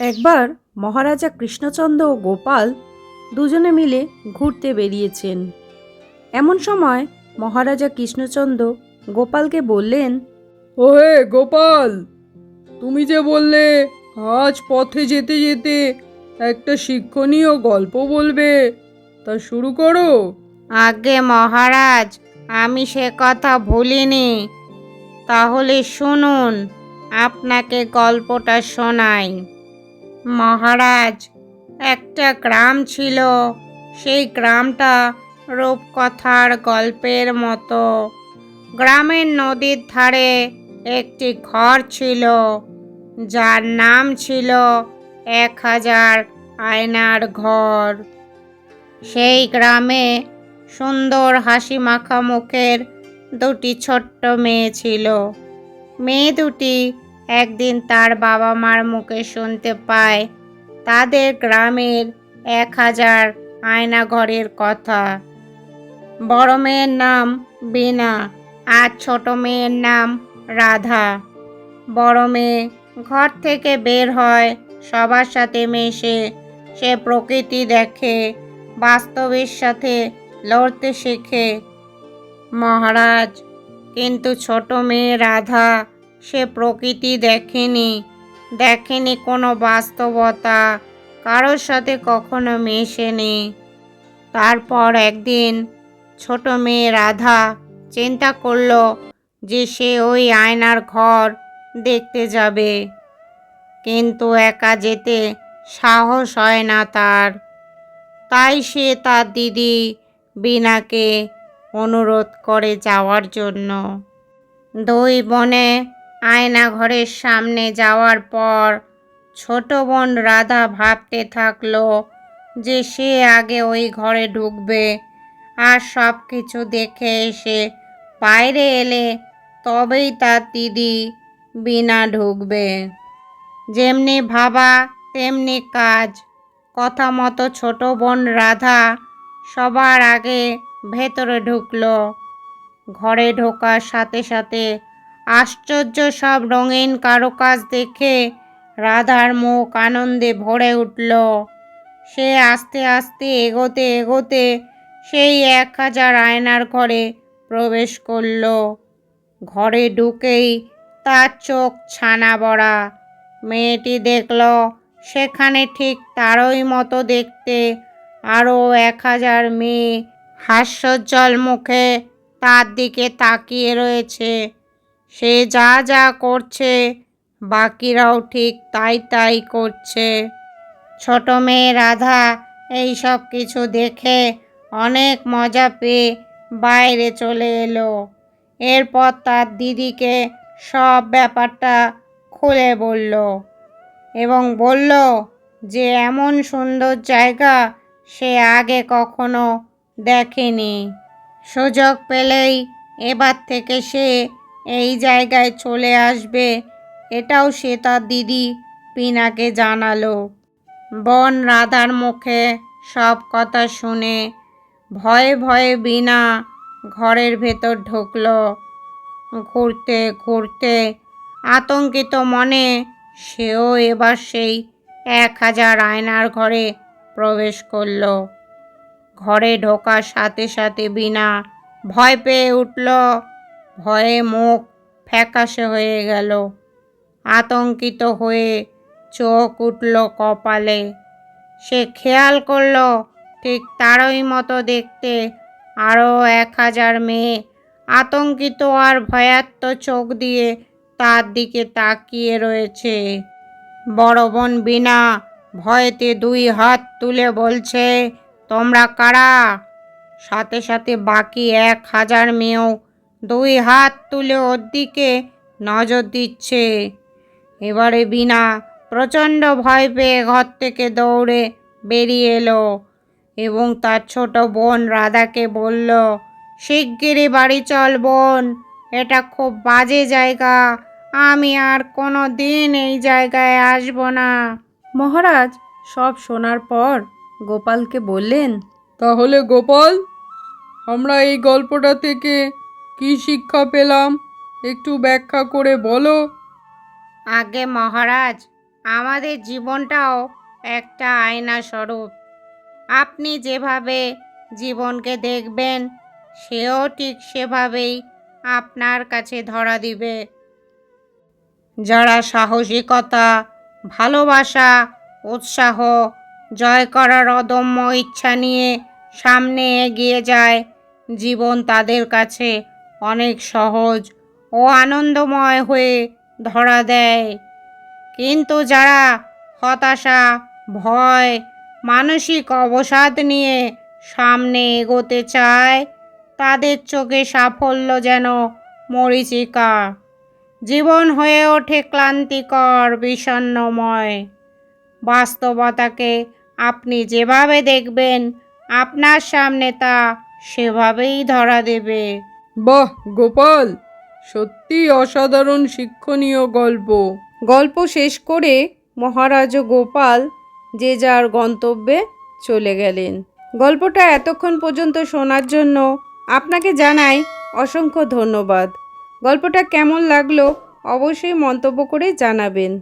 একবার মহারাজা কৃষ্ণচন্দ্র ও গোপাল দুজনে মিলে ঘুরতে বেরিয়েছেন। এমন সময় মহারাজা কৃষ্ণচন্দ্র গোপালকে বললেন ওহে গোপাল তুমি যে বললে আজ পথে যেতে যেতে একটা শিক্ষণীয় গল্প বলবে তা শুরু করো। আগে মহারাজ আমি সে কথা ভুলিনি। তাহলে শুনুন আপনাকে গল্পটা শোনাই। মহারাজ, একটা গ্রাম ছিল। সেই গ্রামটা রূপকথার গল্পের মতো। গ্রামের নদীর ধারে একটি ঘর ছিল। যার নাম ছিল এক হাজার আয়নার ঘর। সেই গ্রামে সুন্দর হাসি মাখা মুখের দুটি ছোট্ট মেয়ে ছিল। মেয়ে দুটি একদিন তার বাবা মার মুখে শুনতে পায় তাদের গ্রামের এক হাজার আয়না ঘরের কথা। বড় মেয়ের নাম বিনা আর ছোট মেয়ের নাম রাধা। বড় মেয়ে ঘর থেকে বের হয়, সবার সাথে মেশে, সে প্রকৃতি দেখে, বাস্তবের সাথে লড়তে শেখে। মহারাজ, কিন্তু ছোট মেয়ে রাধা সে প্রকৃতি দেখেনি দেখেনি কোনো বাস্তবতা, কারোর সাথে কখনো মেশেনি। তারপর একদিন ছোট মেয়ে রাধা চিন্তা করল যে সে ওই আয়নার ঘর দেখতে যাবে, কিন্তু একা যেতে সাহস হয় না তার। তাই সে তার দিদি বিনাকে অনুরোধ করে যাওয়ার জন্য। দুই বোনে আয়না ঘরের সামনে যাওয়ার পর ছোট বোন রাধা ভাবতে থাকল যে সে আগে ওই ঘরে ঢুকবে আর সব কিছু দেখে এসে বাইরে এলে তবেই তার দিদি বিনা ঢুকবে। যেমনি ভাবা, তেমনি কাজ। কথা মতো ছোট বোন রাধা সবার আগে ভেতরে ঢুকলো। ঘরে ঢোকার সাথে সাথে আশ্চর্য সব রঙিন কারুকাজ দেখে রাধার মুখ আনন্দে ভরে উঠল। সে আস্তে আস্তে এগোতে এগোতে সেই এক হাজার আয়নার ঘরে প্রবেশ করল। ঘরে ঢুকেই তার চোখ ছানা বড়া। মেয়েটি দেখল, সেখানে ঠিক তারই মতো দেখতে আরও এক হাজার মেয়ে। হাস্যজ্জ্বল মুখে তার দিকে তাকিয়ে রয়েছে। সে যা যা করছে, বাকিরাও ঠিক তাই তাই করছে। ছোট মেয়ে রাধা এই সব কিছু দেখে অনেক মজা পেয়ে বাইরে চলে এলো। এরপর তার দিদিকে সব ব্যাপারটা খুলে বলল এবং বলল যে এমন সুন্দর জায়গা সে আগে কখনো দেখেনি। সুযোগ পেলেই এবার থেকে সে এই জায়গায় চলে আসবে। এটাও সে তার দিদি পিনাকে জানালো। বন রাধার মুখে সব কথা শুনে ভয়ে ভয়ে বিনা ঘরের ভেতর ঢুকল। ঘুরতে ঘুরতে আতঙ্কিত মনে সেও এবার সেই এক হাজার আয়নার ঘরে প্রবেশ করল। ঘরে ঢোকার সাথে সাথে বিনা ভয় পেয়ে উঠল। ভয়ে মুখ ফ্যাকাশে হয়ে গেল। আতঙ্কিত হয়ে চোখ উঠল কপালে। সে খেয়াল করল, ঠিক তারই মতো দেখতে আরও এক হাজার মেয়ে আতঙ্কিত আর ভয়াত্ম চোখ দিয়ে তার দিকে তাকিয়ে রয়েছে। বড় বোন বিনা ভয়েতে দুই হাত তুলে বলছে, তোমরা কারা? সাথে সাথে বাকি এক হাজার মেয়েও দুই হাত তুলে ওর দিকে নজর দিচ্ছে। এবারে বিনা প্রচণ্ড ভয় পেয়ে ঘর থেকে দৌড়ে বেরিয়ে এলো এবং তার ছোট বোন রাধাকে বলল শিগগিরই বাড়ি চল বোন এটা খুব বাজে জায়গা। আমি আর কোনো দিন এই জায়গায় আসব না। মহারাজ সব শোনার পর গোপালকে বললেন তাহলে গোপাল আমরা এই গল্পটা থেকে কি শিক্ষা পেলাম? একটু ব্যাখ্যা করে বলো। আগে মহারাজ, আমাদের জীবনটাও একটা আয়না স্বরূপ আপনি যেভাবে জীবনকে দেখবেন, সেও ঠিক সেভাবেই আপনার কাছে ধরা দিবে। যারা সাহসিকতা, ভালোবাসা, উৎসাহ, জয় করার অদম্য ইচ্ছা নিয়ে সামনে এগিয়ে যায়, জীবন তাদের কাছে অনেক সহজ ও আনন্দময় হয়ে ধরা দেয়। কিন্তু যারা হতাশা, ভয়, মানসিক অবসাদ নিয়ে সামনে এগোতে চায়, তাদের চোখে সাফল্য যেন মরিচিকা। জীবন হয়ে ওঠে ক্লান্তিকর বিষণ্ণময় বাস্তবতাকে আপনি যেভাবে দেখবেন, আপনার সামনে তা সেভাবেই ধরা দেবে। বাহ, গোপাল। সত্যি অসাধারণ শিক্ষণীয় গল্প। গল্প শেষ করে মহারাজ গোপাল যে যার গন্তব্যে চলে গেলেন। গল্পটা এতক্ষণ পর্যন্ত শোনার জন্য আপনাকে জানাই অসংখ্য ধন্যবাদ। গল্পটা কেমন লাগল অবশ্যই মন্তব্য করে জানাবেন।